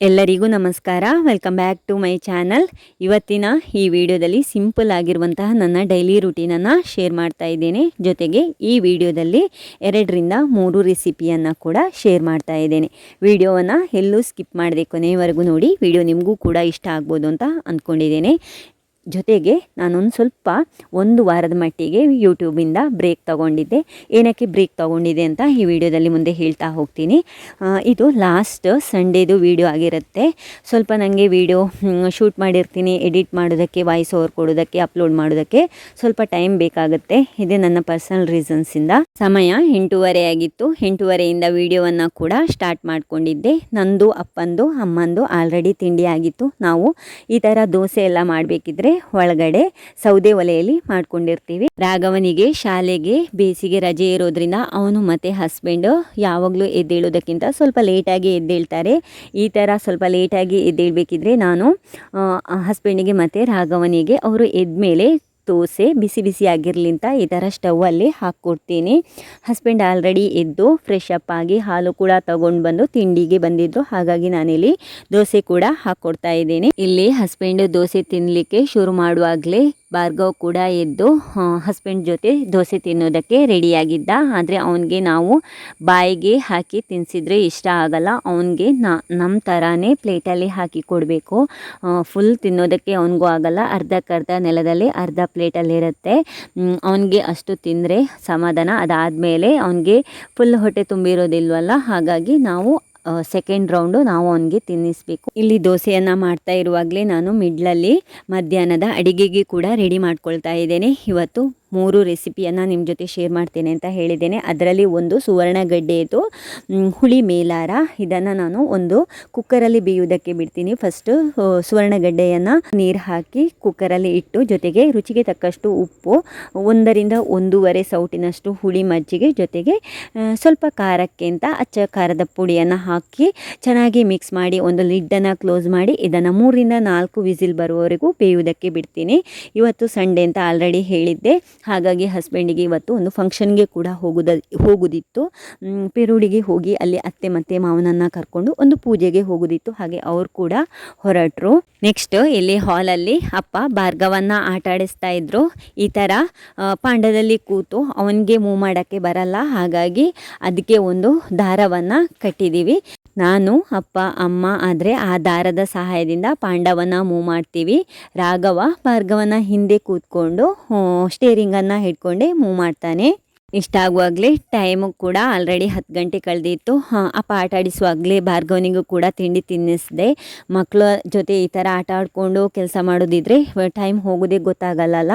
ಎಲ್ಲರಿಗೂ ನಮಸ್ಕಾರ. Welcome back to my channel ಇವತ್ತಿನ ಈ ವಿಡಿಯೋದಲ್ಲಿ ಸಿಂಪಲ್ ಆಗಿರುವಂತಹ ನನ್ನ ಡೈಲಿ ರುಟೀನನ್ನು ಶೇರ್ ಮಾಡ್ತಾ ಇದ್ದೇನೆ. ಜೊತೆಗೆ ಈ ವಿಡಿಯೋದಲ್ಲಿ ಎರಡರಿಂದ ಮೂರು ರೆಸಿಪಿಯನ್ನು ಕೂಡ ಶೇರ್ ಮಾಡ್ತಾ ಇದ್ದೇನೆ. ವಿಡಿಯೋವನ್ನು ಎಲ್ಲೂ ಸ್ಕಿಪ್ ಮಾಡದೆ ಕೊನೆಯವರೆಗೂ ನೋಡಿ. ವಿಡಿಯೋ ನಿಮಗೂ ಕೂಡ ಇಷ್ಟ ಆಗ್ಬೋದು ಅಂತ ಅಂದ್ಕೊಂಡಿದ್ದೇನೆ ಜೊತೆಗೆ ನಾನೊಂದು ಸ್ವಲ್ಪ ಒಂದು ವಾರದ ಮಟ್ಟಿಗೆ ಯೂಟ್ಯೂಬಿಂದ ಬ್ರೇಕ್ ತಗೊಂಡಿದ್ದೆ. ಏನಕ್ಕೆ ಬ್ರೇಕ್ ತಗೊಂಡಿದೆ ಅಂತ ಈ ವಿಡಿಯೋದಲ್ಲಿ ಮುಂದೆ ಹೇಳ್ತಾ ಹೋಗ್ತೀನಿ. ಇದು ಲಾಸ್ಟ್ ಸಂಡೇದು ವಿಡಿಯೋ ಆಗಿರುತ್ತೆ. ಸ್ವಲ್ಪ ನನಗೆ ವಿಡಿಯೋ ಶೂಟ್ ಮಾಡಿರ್ತೀನಿ ಎಡಿಟ್ ಮಾಡೋದಕ್ಕೆ ವಾಯ್ಸ್ ಓವರ್ ಕೊಡೋದಕ್ಕೆ ಅಪ್ಲೋಡ್ ಮಾಡೋದಕ್ಕೆ ಸ್ವಲ್ಪ ಟೈಮ್ ಬೇಕಾಗುತ್ತೆ. ಇದೇ ನನ್ನ ಪರ್ಸನಲ್ ರೀಸನ್ಸಿಂದ ಸಮಯ ಎಂಟೂವರೆ ಆಗಿತ್ತು. ಎಂಟೂವರೆಯಿಂದ ವಿಡಿಯೋವನ್ನು ಕೂಡ ಸ್ಟಾರ್ಟ್ ಮಾಡಿಕೊಂಡಿದ್ದೆ. ನಂದು, ಅಪ್ಪಂದು, ಅಮ್ಮಂದು ಆಲ್ರೆಡಿ ತಿಂಡಿ ಆಗಿತ್ತು. ನಾವು ಈ ಥರ ದೋಸೆ ಎಲ್ಲ ಮಾಡಬೇಕಿದ್ರೆ ಒಳಗಡೆ ಸೌದೆ ಒಲೆಯಲ್ಲಿ ಮಾಡ್ಕೊಂಡಿರ್ತೀವಿ. ರಾಘವನಿಗೆ ಶಾಲೆಗೆ ಬೇಸಿಗೆ ರಜೆ ಇರೋದ್ರಿಂದ ಅವನು ಮತ್ತು ಹಸ್ಬೆಂಡ್ ಯಾವಾಗಲೂ ಎದ್ದೇಳೋದಕ್ಕಿಂತ ಸ್ವಲ್ಪ ಲೇಟಾಗಿ ಎದ್ದೇಳ್ತಾರೆ. ಈ ಥರ ಸ್ವಲ್ಪ ಲೇಟಾಗಿ ಎದ್ದೇಳಬೇಕಿದ್ರೆ ನಾನು ಹಸ್ಬೆಂಡಿಗೆ ಮತ್ತು ರಾಘವನಿಗೆ ಅವರು ಎದ್ಮೇಲೆ ದೋಸೆ ಬಿಸಿ ಬಿಸಿ ಅಂತ ಈ ಥರ ಸ್ಟವ್ವಲ್ಲಿ ಹಾಕ್ಕೊಡ್ತೀನಿ. ಹಸ್ಬೆಂಡ್ ಆಲ್ರೆಡಿ ಎದ್ದು ಫ್ರೆಶ್ ಅಪ್ ಆಗಿ ಹಾಲು ಕೂಡ ತಗೊಂಡು ಬಂದು ತಿಂಡಿಗೆ ಬಂದಿದ್ದು ಹಾಗಾಗಿ ನಾನಿಲ್ಲಿ ದೋಸೆ ಕೂಡ ಹಾಕ್ಕೊಡ್ತಾ ಇದ್ದೀನಿ. ಇಲ್ಲಿ ಹಸ್ಬೆಂಡ್ ದೋಸೆ ತಿನ್ನಲಿಕ್ಕೆ ಶುರು ಮಾಡುವಾಗಲೇ ಭಾರ್ಗವ್ ಕೂಡ ಎದ್ದು ಹಸ್ಬೆಂಡ್ ಜೊತೆ ದೋಸೆ ತಿನ್ನೋದಕ್ಕೆ ರೆಡಿಯಾಗಿದ್ದ. ಆದರೆ ಅವನಿಗೆ ನಾವು ಬಾಯಿಗೆ ಹಾಕಿ ತಿನ್ನಿಸಿದ್ರೆ ಇಷ್ಟ ಆಗಲ್ಲ. ಅವನಿಗೆ ನಾ ನಮ್ಮ ಥರನೇ ಪ್ಲೇಟಲ್ಲಿ ಹಾಕಿ ಕೊಡಬೇಕು. ಫುಲ್ ತಿನ್ನೋದಕ್ಕೆ ಅವನಿಗೂ ಆಗಲ್ಲ. ಅರ್ಧಕ್ಕರ್ಧ ನೆಲದಲ್ಲಿ ಅರ್ಧ ಪ್ಲೇಟಲ್ಲಿರುತ್ತೆ ಅವನಿಗೆ ಅಷ್ಟು ತಿಂದರೆ ಸಮಾಧಾನ. ಅದಾದಮೇಲೆ ಅವನಿಗೆ ಫುಲ್ ಹೊಟ್ಟೆ ತುಂಬಿರೋದಿಲ್ವಲ್ಲ? ಹಾಗಾಗಿ ನಾವು ಸೆಕೆಂಡ್ ರೌಂಡು ನಾವು ಅವನಿಗೆ ತಿನ್ನಿಸ್ಬೇಕು. ಇಲ್ಲಿ ದೋಸೆಯನ್ನು ಮಾಡ್ತಾ ಇರುವಾಗಲೇ ನಾನು ಮಿಡ್ಲಲ್ಲಿ ಮಧ್ಯಾಹ್ನದ ಅಡಿಗೆಗೆ ಕೂಡ ರೆಡಿ ಮಾಡ್ಕೊಳ್ತಾ ಇದ್ದೇನೆ. ಇವತ್ತು ಮೂರು ರೆಸಿಪಿಯನ್ನು ನಿಮ್ಮ ಜೊತೆ ಶೇರ್ ಮಾಡ್ತೇನೆ ಅಂತ ಹೇಳಿದ್ದೇನೆ. ಅದರಲ್ಲಿ ಒಂದು ಸುವರ್ಣಗಡ್ಡೆದು ಮ್, ಹುಳಿ ಮೇಲಾರ. ಇದನ್ನು ನಾನು ಒಂದು ಕುಕ್ಕರಲ್ಲಿ ಬೇಯುವುದಕ್ಕೆ ಬಿಡ್ತೀನಿ. ಫಸ್ಟು ಸುವರ್ಣಗಡ್ಡೆಯನ್ನು ನೀರು ಹಾಕಿ ಕುಕ್ಕರಲ್ಲಿ ಇಟ್ಟು ಜೊತೆಗೆ ರುಚಿಗೆ ತಕ್ಕಷ್ಟು ಉಪ್ಪು ಒಂದರಿಂದ ಒಂದೂವರೆ ಸೌಟಿನಷ್ಟು ಹುಳಿ ಮಜ್ಜಿಗೆ ಜೊತೆಗೆ ಸ್ವಲ್ಪ ಖಾರಕ್ಕೆ ಅಂತ ಅಚ್ಚ ಖಾರದ ಪುಡಿಯನ್ನು ಹಾಕಿ ಚೆನ್ನಾಗಿ ಮಿಕ್ಸ್ ಮಾಡಿ ಒಂದು ಲಿಡ್ಡನ್ನು ಕ್ಲೋಸ್ ಮಾಡಿ ಇದನ್ನು ಮೂರರಿಂದ ನಾಲ್ಕು ವಿಸಿಲ್ ಬರುವವರೆಗೂ ಬೇಯುವುದಕ್ಕೆ ಬಿಡ್ತೀನಿ. ಇವತ್ತು ಸಂಡೇ ಅಂತ ಆಲ್ರೆಡಿ ಹೇಳಿದ್ದೆ. ಹಾಗಾಗಿ ಹಸ್ಬೆಂಡಿಗೆ ಇವತ್ತು ಒಂದು ಫಂಕ್ಷನ್ಗೆ ಕೂಡ ಹೋಗುದ, ಹೋಗುದಿತ್ತು. ಪೆರೂಡಿಗೆ ಹೋಗಿ ಅಲ್ಲಿ ಅತ್ತೆ ಮತ್ತೆ ಮಾವನನ್ನು ಕರ್ಕೊಂಡು ಒಂದು ಪೂಜೆಗೆ ಹೋಗುದಿತ್ತು. ಹಾಗೆ ಅವ್ರು ಕೂಡ ಹೊರಟರು. ನೆಕ್ಸ್ಟ್ ಇಲ್ಲಿ ಹಾಲಲ್ಲಿ ಅಪ್ಪ ಭಾರ್ಗವನ್ನ ಆಟ ಆಡಿಸ್ತಾ ಇದ್ರು. ಈ ಥರ ಪಾಂಡದಲ್ಲಿ ಕೂತು ಅವನಿಗೆ ಮೂವ್ ಮಾಡೋಕ್ಕೆ ಬರಲ್ಲ. ಹಾಗಾಗಿ ಅದಕ್ಕೆ ಒಂದು ದಾರವನ್ನು ಕಟ್ಟಿದ್ದೀವಿ ನಾನು, ಅಪ್ಪ, ಅಮ್ಮ ಆದರೆ ಆ ದಾರದ ಸಹಾಯದಿಂದ ಪಾಂಡವನ ಮೂವ್ ಮಾಡ್ತೀವಿ. ರಾಘವ, ಭಾರ್ಗವನ ಹಿಂದೆ ಕೂತ್ಕೊಂಡು ಸ್ಟೇರಿಂಗನ್ನು ಹಿಡ್ಕೊಂಡೆ ಮೂವ್ ಮಾಡ್ತಾನೆ. ಇಷ್ಟ ಆಗುವಾಗಲೇ ಟೈಮು ಕೂಡ ಆಲ್ರೆಡಿ ಹತ್ತು ಗಂಟೆ ಕಳೆದಿತ್ತು. ಅಪ್ಪ ಆಟ ಆಡಿಸುವಾಗಲೇ ಭಾರ್ಗವನಿಗೂ ಕೂಡ ತಿಂಡಿ ತಿನ್ನಿಸಿದೆ. ಮಕ್ಕಳ ಜೊತೆ ಈ ಥರ ಆಟ ಆಡಿಕೊಂಡು ಕೆಲಸ ಮಾಡೋದಿದ್ರೆ ಟೈಮ್ ಹೋಗೋದೇ ಗೊತ್ತಾಗಲ್ಲಲ್ಲ.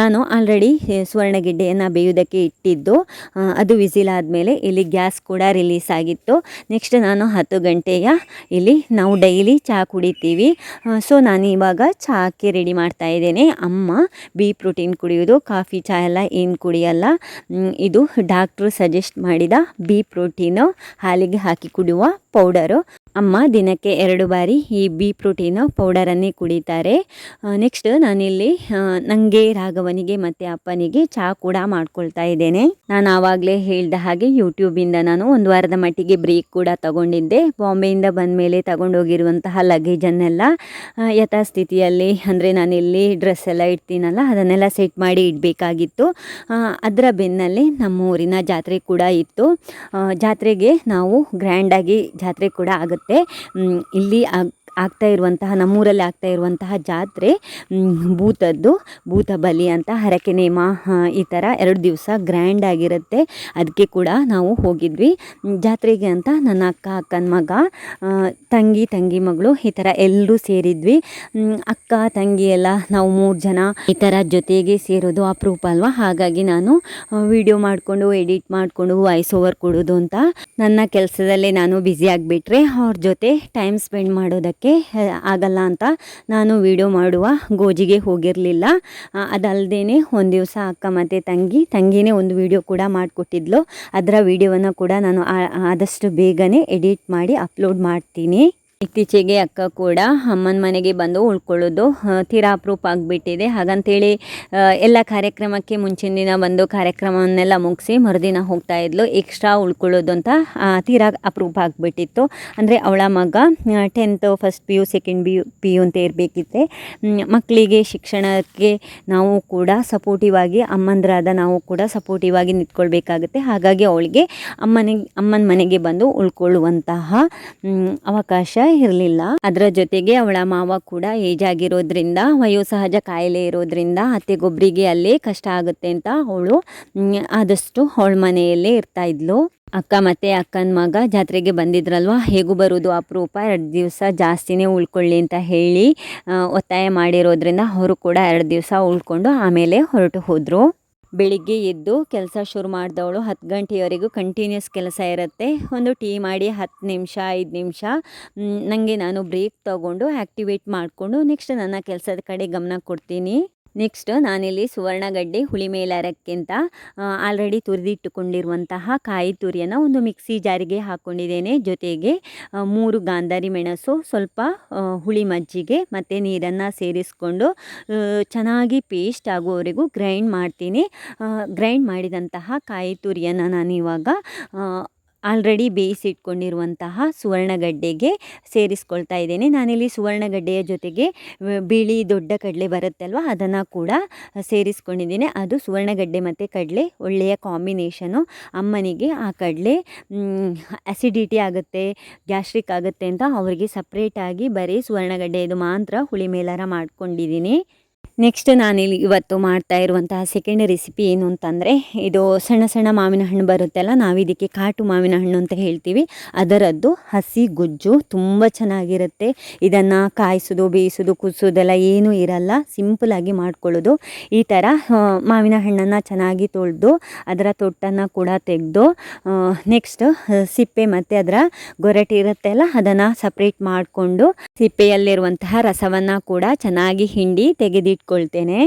ನಾನು ಆಲ್ರೆಡಿ ಸುವರ್ಣಗೆಡ್ಡೆಯನ್ನು ಬೇಯೋದಕ್ಕೆ ಇಟ್ಟಿದ್ದು. ಅದು ವಿಸಿಲ್ ಆದಮೇಲೆ ಇಲ್ಲಿ ಗ್ಯಾಸ್ ಕೂಡ ರಿಲೀಸ್ ಆಗಿತ್ತು. ನೆಕ್ಸ್ಟ್ ನಾನು ಹತ್ತು ಗಂಟೆಯ ಇಲ್ಲಿ ನಾವು ಡೈಲಿ ಚಹಾ ಕುಡಿತೀವಿ. ಸೊ ನಾನು ಇವಾಗ ಚಹಾಕ್ಕೆ ರೆಡಿ ಮಾಡ್ತಾ ಇದ್ದೇನೆ. ಅಮ್ಮ ಬಿ ಪ್ರೋಟೀನ್ ಕುಡಿಯೋದು ಕಾಫಿ ಚಹಾ ಎಲ್ಲ ಏನು ಕುಡಿಯಲ್ಲ. ಇದು ಡಾಕ್ಟ್ರು ಸಜೆಸ್ಟ್ ಮಾಡಿದ ಬಿ ಪ್ರೋಟೀನು ಹಾಲಿಗೆ ಹಾಕಿ ಕುಡಿಯುವ ಪೌಡರು. ಅಮ್ಮ ದಿನಕ್ಕೆ ಎರಡು ಬಾರಿ ಈ ಬಿ ಪ್ರೋಟೀನ್ ಪೌಡರನ್ನೇ ಕುಡಿತಾರೆ. ನೆಕ್ಸ್ಟ್ ನಾನಿಲ್ಲಿ ನನಗೆ ರಾಘವನಿಗೆ ಮತ್ತು ಅಪ್ಪನಿಗೆ ಚಹಾ ಕೂಡ ಮಾಡ್ಕೊಳ್ತಾ ಇದ್ದೇನೆ. ನಾನು ಆವಾಗಲೇ ಹೇಳಿದ ಹಾಗೆ ಯೂಟ್ಯೂಬಿಂದ ನಾನು ಒಂದು ವಾರದ ಮಟ್ಟಿಗೆ ಬ್ರೇಕ್ ಕೂಡ ತಗೊಂಡಿದ್ದೆ. ಬಾಂಬೆಯಿಂದ ಬಂದ ಮೇಲೆ ತಗೊಂಡೋಗಿರುವಂತಹ ಲಗೇಜನ್ನೆಲ್ಲ ಯಥಾಸ್ಥಿತಿಯಲ್ಲಿ ಅಂದರೆ ನಾನಿಲ್ಲಿ ಡ್ರೆಸ್ ಎಲ್ಲ ಇಡ್ತೀನಲ್ಲ, ಅದನ್ನೆಲ್ಲ ಸೆಟ್ ಮಾಡಿ ಇಡಬೇಕಾಗಿತ್ತು. ಅದರ ಬೆನ್ನಲ್ಲೇ ನಮ್ಮ ಊರಿನ ಜಾತ್ರೆ ಕೂಡ ಇತ್ತು. ಜಾತ್ರೆಗೆ ನಾವು ಗ್ರ್ಯಾಂಡಾಗಿ ಜಾತ್ರೆ ಕೂಡ ಆಗುತ್ತೆ ಇಲ್ಲಿ ಆಗ್ತಾ ಇರುವಂತಹ, ನಮ್ಮೂರಲ್ಲಿ ಆಗ್ತಾ ಇರುವಂತಹ ಜಾತ್ರೆ ಭೂತದ್ದು, ಭೂತ ಬಲಿ ಅಂತ ಹರಕೆ ನೇಮ ಈ ಥರ ಎರಡು ದಿವಸ ಗ್ರ್ಯಾಂಡ್ ಆಗಿರುತ್ತೆ. ಅದಕ್ಕೆ ಕೂಡ ನಾವು ಹೋಗಿದ್ವಿ. ಜಾತ್ರೆಗೆ ಅಂತ ನನ್ನ ಅಕ್ಕ, ಅಕ್ಕನ ಮಗ ತಂಗಿ ತಂಗಿ ಮಗಳು ಈ ಥರ ಎಲ್ಲರೂ ಸೇರಿದ್ವಿ. ಅಕ್ಕ, ತಂಗಿ ಎಲ್ಲ ನಾವು ಮೂರು ಜನ ಈ ಥರ ಜೊತೆಗೆ ಸೇರೋದು ಅಪರೂಪ ಅಲ್ವಾ? ಹಾಗಾಗಿ ನಾನು ವಿಡಿಯೋ ಮಾಡಿಕೊಂಡು ಎಡಿಟ್ ಮಾಡಿಕೊಂಡು ವಾಯ್ಸ್ ಓವರ್ ಕೊಡೋದು ಅಂತ ನನ್ನ ಕೆಲಸದಲ್ಲೇ ನಾನು ಬ್ಯುಸಿ ಆಗಿಬಿಟ್ರೆ ಅವ್ರ ಜೊತೆ ಟೈಮ್ ಸ್ಪೆಂಡ್ ಮಾಡೋದಕ್ಕೆ ಆಗಲ್ಲ ಅಂತ ನಾನು ವಿಡಿಯೋ ಮಾಡುವ ಗೋಜಿಗೆ ಹೋಗಿರಲಿಲ್ಲ. ಅದಲ್ಲದೆ ಒಂದು ದಿವಸ ಅಕ್ಕ ಮತ್ತು ತಂಗಿ, ತಂಗಿನೇ ಒಂದು ವಿಡಿಯೋ ಕೂಡ ಮಾಡಿಕೊಟ್ಟಿದ್ಲು. ಅದರ ವಿಡಿಯೋವನ್ನು ಕೂಡ ನಾನು ಆದಷ್ಟು ಬೇಗನೆ ಎಡಿಟ್ ಮಾಡಿ ಅಪ್ಲೋಡ್ ಮಾಡ್ತೀನಿ. ಇತ್ತೀಚೆಗೆ ಅಕ್ಕ ಕೂಡ ಅಮ್ಮನ ಮನೆಗೆ ಬಂದು ಉಳ್ಕೊಳ್ಳೋದು ತೀರಾ ಅಪರೂಪ ಆಗಿಬಿಟ್ಟಿದೆ. ಹಾಗಂತೇಳಿ ಎಲ್ಲ ಕಾರ್ಯಕ್ರಮಕ್ಕೆ ಮುಂಚಿನ ದಿನ ಬಂದು ಕಾರ್ಯಕ್ರಮವನ್ನೆಲ್ಲ ಮುಗಿಸಿ ಮರುದಿನ ಹೋಗ್ತಾ ಇದ್ಲು. ಎಕ್ಸ್ಟ್ರಾ ಉಳ್ಕೊಳ್ಳೋದು ಅಂತ ತೀರಾ ಅಪರೂಪ ಆಗಿಬಿಟ್ಟಿತ್ತು. ಅಂದರೆ ಅವಳ ಮಗ tenth first P U second P U P U ಅಂತ ಇರಬೇಕಿತ್ತೆ ಮಕ್ಕಳಿಗೆ, ಶಿಕ್ಷಣಕ್ಕೆ ನಾವು ಕೂಡ ಸಪೋರ್ಟಿವ್ ಆಗಿ, ಅಮ್ಮಂದ್ರಾದ ನಾವು ಕೂಡ ಸಪೋರ್ಟಿವ್ ಆಗಿ ನಿಂತ್ಕೊಳ್ಬೇಕಾಗುತ್ತೆ. ಹಾಗಾಗಿ ಅವಳಿಗೆ ಅಮ್ಮನಿಗೆ, ಅಮ್ಮನ ಮನೆಗೆ ಬಂದು ಉಳ್ಕೊಳ್ಳುವಂತಹ ಅವಕಾಶ ಇರಲಿಲ್ಲ. ಅದರ ಜೊತೆಗೆ ಅವಳ ಮಾವ ಕೂಡ ಏಜ್ ಆಗಿರೋದ್ರಿಂದ ವಯೋಸಹಜ ಕಾಯಿಲೆ ಇರೋದ್ರಿಂದ ಅತ್ತೆಗೊಬ್ಬರಿಗೆ ಅಲ್ಲೇ ಕಷ್ಟ ಆಗುತ್ತೆ ಅಂತ ಅವಳು ಆದಷ್ಟು ಅವಳ ಮನೆಯಲ್ಲೇ ಇರ್ತಾ ಇದ್ಲು. ಅಕ್ಕ ಮತ್ತೆ ಅಕ್ಕನ ಮಗ ಜಾತ್ರೆಗೆ ಬಂದಿದ್ರಲ್ವಾ? ಹೇಗೂ ಬರೋದು ಅಪರೂಪ? ಎರಡು ದಿವಸ ಜಾಸ್ತಿನೇ ಉಳ್ಕೊಳ್ಳಿ ಅಂತ ಹೇಳಿ ಒತ್ತಾಯ ಮಾಡಿರೋದ್ರಿಂದ ಅವರು ಕೂಡ ಎರಡು ದಿವಸ ಉಳ್ಕೊಂಡು ಆಮೇಲೆ ಹೊರಟು ಹೋದರು. ಬೆಳಿಗ್ಗೆ ಎದ್ದು ಕೆಲಸ ಶುರು ಮಾಡಿದವಳು ಹತ್ತು ಗಂಟೆಯವರೆಗೂ ಕಂಟಿನ್ಯೂಸ್ ಕೆಲಸ ಇರುತ್ತೆ. ಒಂದು ಟೀ ಮಾಡಿ ಹತ್ತು ನಿಮಿಷ, ಐದು ನಿಮಿಷ ನನಗೆ ನಾನು ಬ್ರೇಕ್ ತಗೊಂಡು ಆ್ಯಕ್ಟಿವೇಟ್ ಮಾಡಿಕೊಂಡು ನೆಕ್ಸ್ಟ್ ನನ್ನ ಕೆಲಸದ ಕಡೆ ಗಮನ ಕೊಡ್ತೀನಿ. ನೆಕ್ಸ್ಟ್ ನಾನಿಲ್ಲಿ ಸುವರ್ಣಗಡ್ಡೆ ಹುಳಿ ಮೇಲಾರಕ್ಕಿಂತ ಆಲ್ರೆಡಿ ತುರಿದಿಟ್ಟುಕೊಂಡಿರುವಂತಹ ಕಾಯಿ ತುರಿಯನ್ನು ಒಂದು ಮಿಕ್ಸಿ ಜಾರಿಗೆ ಹಾಕ್ಕೊಂಡಿದ್ದೇನೆ ಜೊತೆಗೆ ಮೂರು ಗಾಂಧಾರಿ ಮೆಣಸು, ಸ್ವಲ್ಪ ಹುಳಿ ಮಜ್ಜಿಗೆ ಮತ್ತು ನೀರನ್ನು ಸೇರಿಸ್ಕೊಂಡು ಚೆನ್ನಾಗಿ ಪೇಸ್ಟ್ ಆಗುವವರೆಗೂ ಗ್ರೈಂಡ್ ಮಾಡ್ತೀನಿ. ಗ್ರೈಂಡ್ ಮಾಡಿದಂತಹ ಕಾಯಿ ತುರಿಯನ್ನು ನಾನಿವಾಗ ಆಲ್ರೆಡಿ ಬೇಯಿಸಿಟ್ಕೊಂಡಿರುವಂತಹ ಸುವರ್ಣಗಡ್ಡೆಗೆ ಸೇರಿಸ್ಕೊಳ್ತಾ ಇದ್ದೇನೆ. ನಾನಿಲ್ಲಿ ಸುವರ್ಣಗಡ್ಡೆಯ ಜೊತೆಗೆ ಬಿಳಿ ದೊಡ್ಡ ಕಡಲೆ ಬರುತ್ತಲ್ವ, ಅದನ್ನು ಕೂಡ ಸೇರಿಸ್ಕೊಂಡಿದ್ದೀನಿ. ಅದು ಸುವರ್ಣಗಡ್ಡೆ ಮತ್ತು ಕಡಲೆ, ಒಳ್ಳೆಯ ಕಾಂಬಿನೇಷನು. ಅಮ್ಮನಿಗೆ ಆ ಕಡಲೆ ಆ್ಯಸಿಡಿಟಿ ಆಗುತ್ತೆ ಗ್ಯಾಸ್ಟ್ರಿಕ್ ಆಗುತ್ತೆ ಅಂತ ಅವರಿಗೆ ಸಪ್ರೇಟಾಗಿ ಬರೀ ಸುವರ್ಣಗಡ್ಡೆದು ಮಾತ್ರ ಹುಳಿ ಮೇಲಾರ ಮಾಡ್ಕೊಂಡಿದ್ದೀನಿ. ನೆಕ್ಸ್ಟ್ ನಾನಿಲ್ಲಿ ಇವತ್ತು ಮಾಡ್ತಾ ಇರುವಂತಹ ಸೆಕೆಂಡ್ ರೆಸಿಪಿ ಏನು ಅಂತಂದರೆ, ಇದು ಸಣ್ಣ ಸಣ್ಣ ಮಾವಿನ ಹಣ್ಣು ಬರುತ್ತಲ್ಲ ನಾವು ಇದಕ್ಕೆ ಕಾಟು ಮಾವಿನ ಹಣ್ಣು ಅಂತ ಹೇಳ್ತೀವಿ. ಅದರದ್ದು ಹಸಿ ಗೊಜ್ಜು ತುಂಬ ಚೆನ್ನಾಗಿರುತ್ತೆ. ಇದನ್ನು ಕಾಯಿಸೋದು, ಬೇಯಿಸೋದು, ಕುದಿಸೋದೆಲ್ಲ ಏನೂ ಇರಲ್ಲ. ಸಿಂಪಲಾಗಿ ಮಾಡ್ಕೊಳ್ಳೋದು. ಈ ಥರ ಮಾವಿನ ಹಣ್ಣನ್ನು ಚೆನ್ನಾಗಿ ತೊಳೆದು, ಅದರ ತೊಟ್ಟನ್ನು ಕೂಡ ತೆಗೆದು ನೆಕ್ಸ್ಟ್ ಸಿಪ್ಪೆ ಮತ್ತು ಅದರ ಗೊರಟೆ ಇರುತ್ತಲ್ಲ, ಅದನ್ನು ಸಪ್ರೇಟ್ ಮಾಡಿಕೊಂಡು, ಸಿಪ್ಪೆಯಲ್ಲಿರುವಂತಹ ರಸವನ್ನು ಕೂಡ ಚೆನ್ನಾಗಿ ಹಿಂಡಿ ತೆಗೆದಿಟ್ಕೊಳ್ತೇನೆ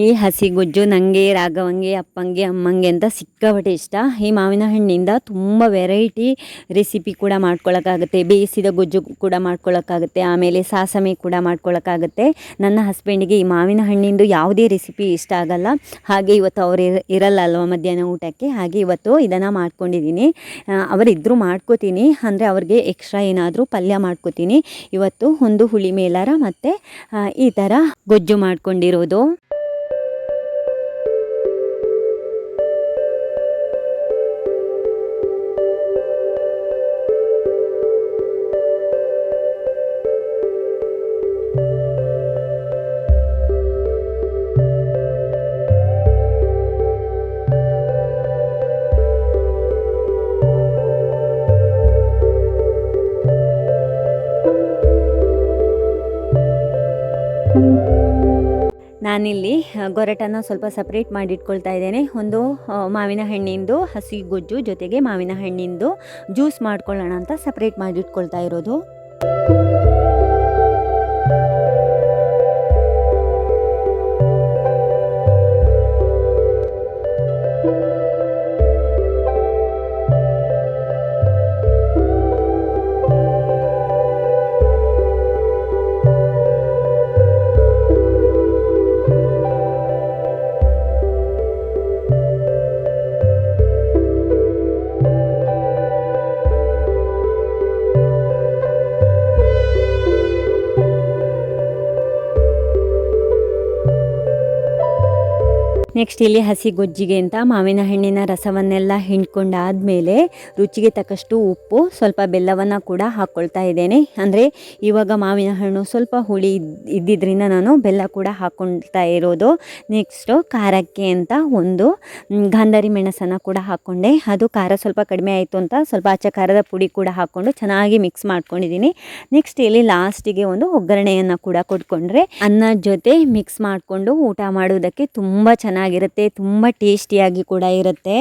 ಈ ಹಸಿ ಗೊಜ್ಜು ನನಗೆ ರಾಘವಂಗೆ, ಅಪ್ಪಂಗೆ, ಅಮ್ಮಂಗೆ ಅಂತ ಸಿಕ್ಕಾಪಟ್ಟೆ ಇಷ್ಟ. ಈ ಮಾವಿನ ಹಣ್ಣಿಂದ ತುಂಬ ವೆರೈಟಿ ರೆಸಿಪಿ ಕೂಡ ಮಾಡ್ಕೊಳ್ಳೋಕ್ಕಾಗುತ್ತೆ ಬೇಯಿಸಿದ ಗೊಜ್ಜು ಕೂಡ ಮಾಡ್ಕೊಳ್ಳೋಕ್ಕಾಗುತ್ತೆ ಆಮೇಲೆ ಸಾಸಮೆ ಕೂಡ ಮಾಡ್ಕೊಳ್ಳೋಕ್ಕಾಗುತ್ತೆ ನನ್ನ ಹಸ್ಬೆಂಡಿಗೆ ಈ ಮಾವಿನ ಹಣ್ಣಿಂದು ಯಾವುದೇ ರೆಸಿಪಿ ಇಷ್ಟ ಆಗಲ್ಲ. ಹಾಗೆ ಇವತ್ತು ಅವರು ಇರ ಇರಲ್ಲ ಅಲ್ವ ಮಧ್ಯಾಹ್ನ ಊಟಕ್ಕೆ? ಹಾಗೆ ಇವತ್ತು ಇದನ್ನು ಮಾಡ್ಕೊಂಡಿದ್ದೀನಿ. ಅವರಿದ್ದರೂ ಮಾಡ್ಕೋತೀನಿ. ಅಂದರೆ ಅವ್ರಿಗೆ ಎಕ್ಸ್ಟ್ರಾ ಏನಾದರೂ ಪಲ್ಯ ಮಾಡ್ಕೋತೀನಿ. ಇವತ್ತು ಒಂದು ಹುಳಿ ಮೇಲಾರ ಮತ್ತು ಈ ಥರ ಗೊಜ್ಜು ಮಾಡ್ಕೊಂಡಿರೋದು. ನಾನಿಲ್ಲಿ ಗೊರಟನ ಗೊರಟನ್ನು ಸ್ವಲ್ಪ ಸಪ್ರೇಟ್ ಮಾಡಿಟ್ಕೊಳ್ತಾ ಇದ್ದೇನೆ. ಒಂದು ಮಾವಿನ ಹಣ್ಣಿಂದು, ಹಸಿ ಗೊಜ್ಜು ಜೊತೆಗೆ ಮಾವಿನ ಹಣ್ಣಿಂದು ಜ್ಯೂಸ್ ಮಾಡ್ಕೊಳ್ಳೋಣ ಅಂತ ಸಪ್ರೇಟ್ ಮಾಡಿಟ್ಕೊಳ್ತಾ ಇರೋದು. ನೆಕ್ಸ್ಟ್ ಇಲ್ಲಿ ಹಸಿ ಗೊಜ್ಜಿಗೆ ಅಂತ ಮಾವಿನ ಹಣ್ಣಿನ ರಸವನ್ನೆಲ್ಲ ಹಿಂಡ್ಕೊಂಡಾದಮೇಲೆ ರುಚಿಗೆ ತಕ್ಕಷ್ಟು ಉಪ್ಪು, ಸ್ವಲ್ಪ ಬೆಲ್ಲವನ್ನು ಕೂಡ ಹಾಕ್ಕೊಳ್ತಾ ಇದ್ದೇನೆ. ಅಂದರೆ ಇವಾಗ ಮಾವಿನ ಹಣ್ಣು ಸ್ವಲ್ಪ ಹುಳಿ ಇದ್ದಿದ್ದರಿಂದ ನಾನು ಬೆಲ್ಲ ಕೂಡ ಹಾಕ್ಕೊಳ್ತಾ ಇರೋದು. ನೆಕ್ಸ್ಟು ಖಾರಕ್ಕೆ ಅಂತ ಒಂದು ಗಾಂಧಾರಿ ಮೆಣಸನ್ನು ಕೂಡ ಹಾಕ್ಕೊಂಡೆ ಅದು ಖಾರ ಸ್ವಲ್ಪ ಕಡಿಮೆ ಆಯಿತು ಅಂತ ಸ್ವಲ್ಪ ಅಚ್ಚ ಖಾರದ ಪುಡಿ ಕೂಡ ಹಾಕ್ಕೊಂಡು ಚೆನ್ನಾಗಿ ಮಿಕ್ಸ್ ಮಾಡ್ಕೊಂಡಿದ್ದೀನಿ. ನೆಕ್ಸ್ಟ್ ಇಲ್ಲಿ ಲಾಸ್ಟಿಗೆ ಒಂದು ಒಗ್ಗರಣೆಯನ್ನು ಕೂಡ ಕೊಟ್ಕೊಂಡ್ರೆ ಅನ್ನದ ಜೊತೆ ಮಿಕ್ಸ್ ಮಾಡಿಕೊಂಡು ಊಟ ಮಾಡೋದಕ್ಕೆ ತುಂಬ ಚೆನ್ನಾಗಿರುತ್ತೆ ತುಂಬ ಟೇಸ್ಟಿಯಾಗಿ ಕೂಡ ಇರುತ್ತೆ.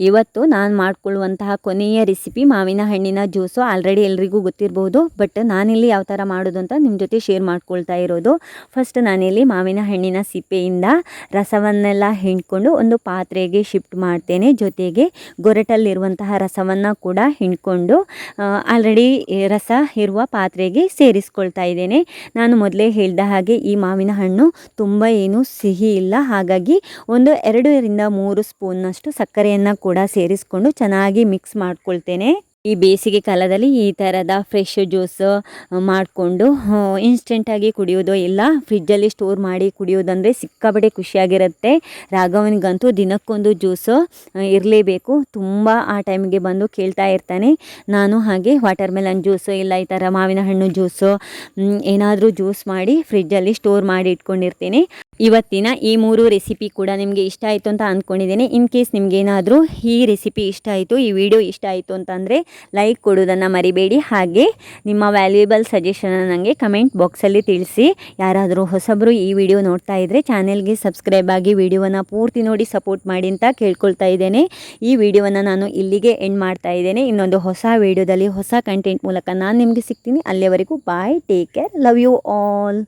ಇವತ್ತು ನಾನು ಮಾಡಿಕೊಳ್ಳುವಂತಹ ಕೊನೆಯ ರೆಸಿಪಿ ಮಾವಿನ ಹಣ್ಣಿನ ಜ್ಯೂಸು ಆಲ್ರೆಡಿ ಎಲ್ರಿಗೂ ಗೊತ್ತಿರಬಹುದು ಬಟ್ ನಾನಿಲ್ಲಿ ಯಾವ ಥರ ಮಾಡೋದು ಅಂತ ನಿಮ್ಮ ಜೊತೆ ಶೇರ್ ಮಾಡ್ಕೊಳ್ತಾ ಇರೋದು. ಫಸ್ಟ್ ನಾನಿಲ್ಲಿ ಮಾವಿನ ಹಣ್ಣಿನ ಸಿಪ್ಪೆಯಿಂದ ರಸವನ್ನೆಲ್ಲ ಹಿಂಡ್ಕೊಂಡು ಒಂದು ಪಾತ್ರೆಗೆ ಶಿಫ್ಟ್ ಮಾಡ್ತೇನೆ. ಜೊತೆಗೆ ಗೊರಟಲ್ಲಿರುವಂತಹ ರಸವನ್ನು ಕೂಡ ಹಿಂಡ್ಕೊಂಡು ಆಲ್ರೆಡಿ ರಸ ಇರುವ ಪಾತ್ರೆಗೆ ಸೇರಿಸ್ಕೊಳ್ತಾ ಇದ್ದೇನೆ. ನಾನು ಮೊದಲೇ ಹೇಳಿದ ಹಾಗೆ ಈ ಮಾವಿನ ಹಣ್ಣು ತುಂಬ ಏನು ಸಿಹಿ ಇಲ್ಲ ಹಾಗಾಗಿ ಒಂದು ಎರಡರಿಂದ ಮೂರು ಸ್ಪೂನ್ನಷ್ಟು ಸಕ್ಕರೆಯನ್ನು ಕೂಡ ಸೇರಿಸ್ಕೊಂಡು ಚೆನ್ನಾಗಿ ಮಿಕ್ಸ್ ಮಾಡ್ಕೊಳ್ತೇನೆ. ಈ ಬೇಸಿಗೆ ಕಾಲದಲ್ಲಿ ಈ ಥರದ ಫ್ರೆಶ್ ಜ್ಯೂಸ್ ಮಾಡಿಕೊಂಡು ಇನ್ಸ್ಟೆಂಟಾಗಿ ಕುಡಿಯೋದು ಇಲ್ಲ ಫ್ರಿಜ್ಜಲ್ಲಿ ಸ್ಟೋರ್ ಮಾಡಿ ಕುಡಿಯೋದಂದರೆ ಸಿಕ್ಕಾಬಡೆ ಖುಷಿಯಾಗಿರುತ್ತೆ. ರಾಘವನಿಗಂತೂ ದಿನಕ್ಕೊಂದು ಜ್ಯೂಸು ಇರಲೇಬೇಕು. ತುಂಬ ಆ ಟೈಮಿಗೆ ಬಂದು ಕೇಳ್ತಾ ಇರ್ತಾನೆ. ನಾನು ಹಾಗೆ ವಾಟರ್ ಮೆಲನ್ ಜ್ಯೂಸು ಇಲ್ಲ, ಈ ಥರ ಮಾವಿನ ಹಣ್ಣು ಜ್ಯೂಸು ಏನಾದರೂ ಜ್ಯೂಸ್ ಮಾಡಿ ಫ್ರಿಜ್ಜಲ್ಲಿ ಸ್ಟೋರ್ ಮಾಡಿ ಇಟ್ಕೊಂಡಿರ್ತೀನಿ. ಇವತ್ತಿನ ಈ ಮೂರು ರೆಸಿಪಿ ಕೂಡ ನಿಮಗೆ ಇಷ್ಟ ಆಯಿತು ಅಂತ ಅಂದ್ಕೊಂಡಿದ್ದೇನೆ ಇನ್ ಕೇಸ್ ನಿಮಗೇನಾದರೂ ಈ ರೆಸಿಪಿ ಇಷ್ಟ ಆಯಿತು, ಈ ವಿಡಿಯೋ ಇಷ್ಟ ಆಯಿತು ಅಂತಂದರೆ ಲೈಕ್ ಕೊಡೋದನ್ನು ಮರಿಬೇಡಿ. ಹಾಗೆ ನಿಮ್ಮ ವ್ಯಾಲ್ಯೂಯಬಲ್ ಸಜೆಷನ್ ನನಗೆ ಕಮೆಂಟ್ ಬಾಕ್ಸಲ್ಲಿ ತಿಳಿಸಿ. ಯಾರಾದರೂ ಹೊಸಬರು ಈ ವಿಡಿಯೋ ನೋಡ್ತಾ ಇದ್ದರೆ ಚಾನೆಲ್ಗೆ ಸಬ್ಸ್ಕ್ರೈಬ್ ಆಗಿ ವಿಡಿಯೋವನ್ನು ಪೂರ್ತಿ ನೋಡಿ ಸಪೋರ್ಟ್ ಮಾಡಿ ಅಂತ ಕೇಳ್ಕೊಳ್ತಾ ಇದ್ದೇನೆ. ಈ ವಿಡಿಯೋವನ್ನು ನಾನು ಇಲ್ಲಿಗೆ ಎಂಡ್ ಮಾಡ್ತಾ ಇದ್ದೇನೆ. ಇನ್ನೊಂದು ಹೊಸ ವಿಡಿಯೋದಲ್ಲಿ ಹೊಸ ಕಂಟೆಂಟ್ ಮೂಲಕ ನಾನು ನಿಮಗೆ ಸಿಗ್ತೀನಿ. ಅಲ್ಲಿಯವರೆಗೂ bye take care love you all